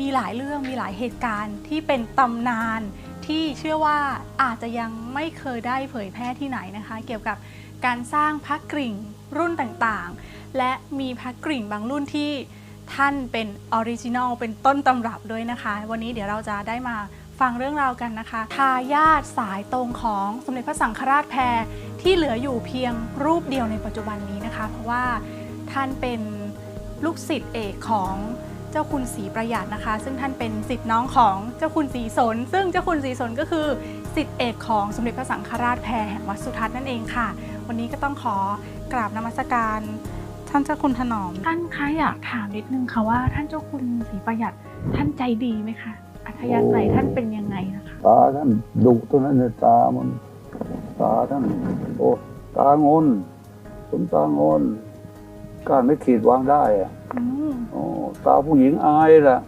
มีหลายเรื่องมีหลายเหตุการณ์ที่เป็นตำนานที่เชื่อว่าอาจจะยังไม่เคยได้เผยแพร่ที่ไหนนะคะ เกี่ยวกับการสร้างพระกริ่งรุ่นต่างๆ และมีพระกริ่งบางรุ่นที่ท่านเป็นออริจินอลเป็นต้นตำรับด้วยนะคะ วันนี้เดี๋ยวเราจะได้มาฟังเรื่องราวกันนะคะทายาทสายตรงของสมเด็จพระสังฆราชแพรที่เหลืออยู่เพียงรูปเดียวในปัจจุบันนี้นะคะ เพราะว่าท่านเป็นลูกศิษย์เอกของ เจ้าคุณศรีประหยัดนะคะ ซึ่งท่านเป็นศิษย์น้องของเจ้าคุณศรีสน ซึ่งเจ้าคุณศรีสนก็คือศิษย์เอกของสมเด็จพระสังฆราชแพรแห่งวัดสุทัศน์นั่นเองค่ะ วันนี้ก็ต้องขอกราบนมัสการท่านเจ้าคุณถนอม ท่านคะอยากถามนิดนึงค่ะว่าท่านเจ้าคุณศรีประหยัดท่านใจดีไหมคะ อัธยาศัยท่านเป็นยังไงนะคะ ตาท่านดุตัวนั้นเนี่ยตามันตาท่านโอ้ตางนสมตางน การไม่ขีดวางได้อะอืมโอ้ตาผู้หญิงอายแหละ